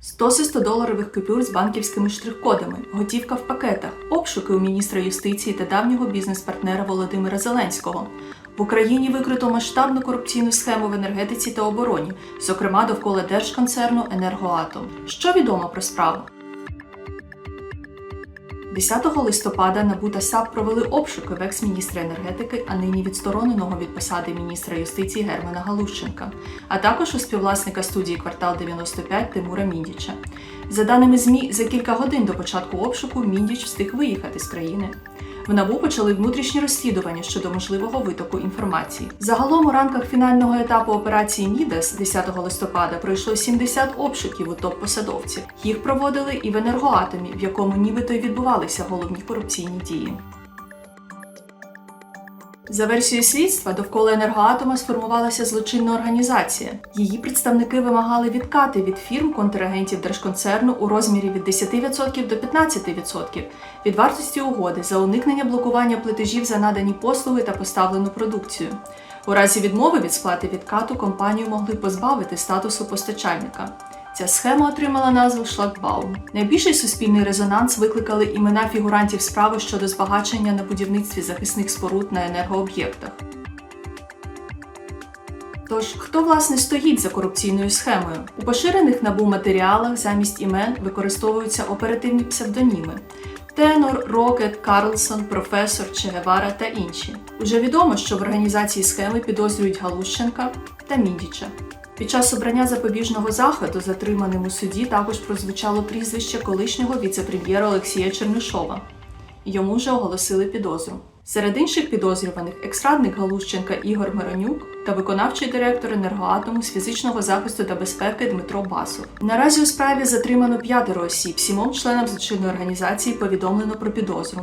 Стоси 100-доларових купюр з банківськими штрих-кодами, готівка в пакетах, обшуки у міністра юстиції та давнього бізнес-партнера Володимира Зеленського. В Україні викрито масштабну корупційну схему в енергетиці та обороні, зокрема довкола держконцерну Енергоатом. Що відомо про справу? 10 листопада НАБУ та САП провели обшуки в екс-міністра енергетики, а нині відстороненого від посади міністра юстиції Германа Галущенка, а також у співвласника студії Квартал 95 Тимура Міндіча. За даними ЗМІ, за кілька годин до початку обшуку Міндіч встиг виїхати з країни. В НАБУ почали внутрішні розслідування щодо можливого витоку інформації. Загалом у рамках фінального етапу операції Мідас 10 листопада пройшло 70 обшуків у топ-посадовців. Їх проводили і в енергоатомі, в якому нібито й відбувалися головні корупційні дії. За версією слідства, довкола енергоатома сформувалася злочинна організація. Її представники вимагали відкати від фірм контрагентів держконцерну у розмірі від 10% до 15% від вартості угоди за уникнення блокування платежів за надані послуги та поставлену продукцію. У разі відмови від сплати відкату компанію могли позбавити статусу постачальника. Ця схема отримала назву шлагбаум. Найбільший суспільний резонанс викликали імена фігурантів справи щодо збагачення на будівництві захисних споруд на енергооб'єктах. Тож, хто власне стоїть за корупційною схемою? У поширених набу матеріалах замість імен використовуються оперативні псевдоніми. Тенор, Рокет, Карлсон, професор, Чегевара та інші. Уже відомо, що в організації схеми підозрюють Галущенка та Міндіча. Під час обрання запобіжного заходу, затриманим у суді, також прозвучало прізвище колишнього віце-прем'єра Олексія Чернишова. Йому вже оголосили підозру. Серед інших підозрюваних екс-радник Галущенка Ігор Миронюк та виконавчий директор енергоатому з фізичного захисту та безпеки Дмитро Басов. Наразі у справі затримано п'ятеро осіб. Сімом членам злочинної організації повідомлено про підозру.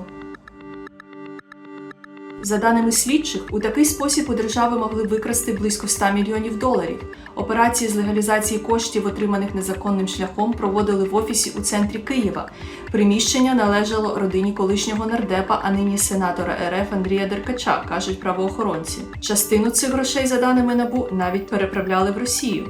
За даними слідчих, у такий спосіб у держави могли викрасти близько 100 мільйонів доларів. Операції з легалізації коштів, отриманих незаконним шляхом, проводили в офісі у центрі Києва. Приміщення належало родині колишнього нардепа, а нині сенатора РФ Андрія Деркача, кажуть правоохоронці. Частину цих грошей, за даними НАБУ, навіть переправляли в Росію.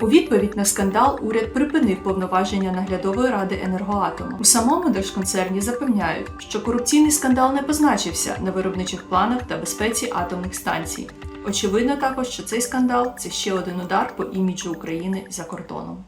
У відповідь на скандал уряд припинив повноваження наглядової ради енергоатому. У самому держконцерні запевняють, що корупційний скандал не позначився на виробничих планах та безпеці атомних станцій. Очевидно також, що цей скандал це ще один удар по іміджу України за кордоном.